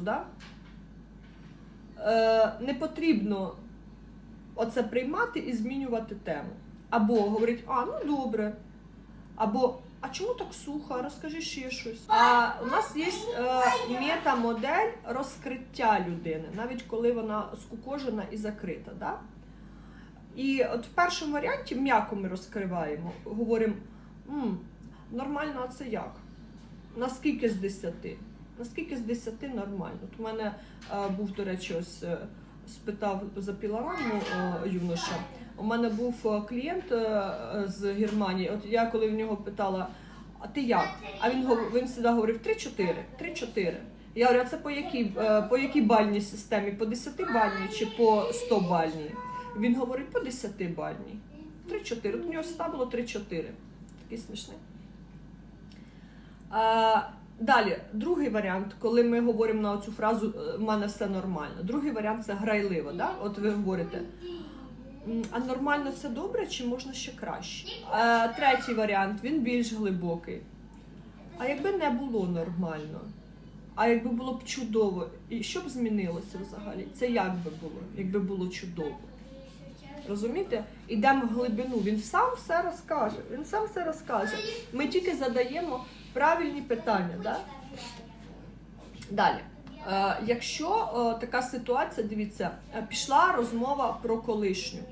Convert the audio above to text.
Да? Е, не потрібно оце приймати і змінювати тему. Або говорить, а, ну добре. Або а чому так сухо? Розкажи ще щось. А у нас є е, метамодель розкриття людини, навіть коли вона скукожена і закрита. Да? І от в першому варіанті м'яко ми розкриваємо, говоримо, «М, нормально, а це як? Наскільки з 10? Наскільки з 10 нормально? От у мене е, був, до речі, ось е, спитав за пілораму юноша. У мене був е, клієнт з Германії. От я коли в нього питала, а ти як? А він він завжди говорив 3-4, 3-4. Я говорю, а це по якій, по якій бальній системі? По 10 бальній чи по 100 бальній? Він говорить по 10 бальній. 3-4. От у нього завжди було 3-4. Такий смішний. Далі, другий варіант, коли ми говоримо на цю фразу «Е, в мене все нормально. Другий варіант це грайливо. Да? От ви говорите. А нормально це добре чи можна ще краще? А, третій варіант, він більш глибокий. А якби не було нормально? А якби було б чудово, і що б змінилося взагалі? Це як би було, якби було чудово? Розумієте? Ідемо в глибину, він сам все розкаже. Він сам все розкаже. Ми тільки задаємо правильні питання. Да? Далі. Е, якщо е, така ситуація, дивіться, е, пішла розмова про колишню.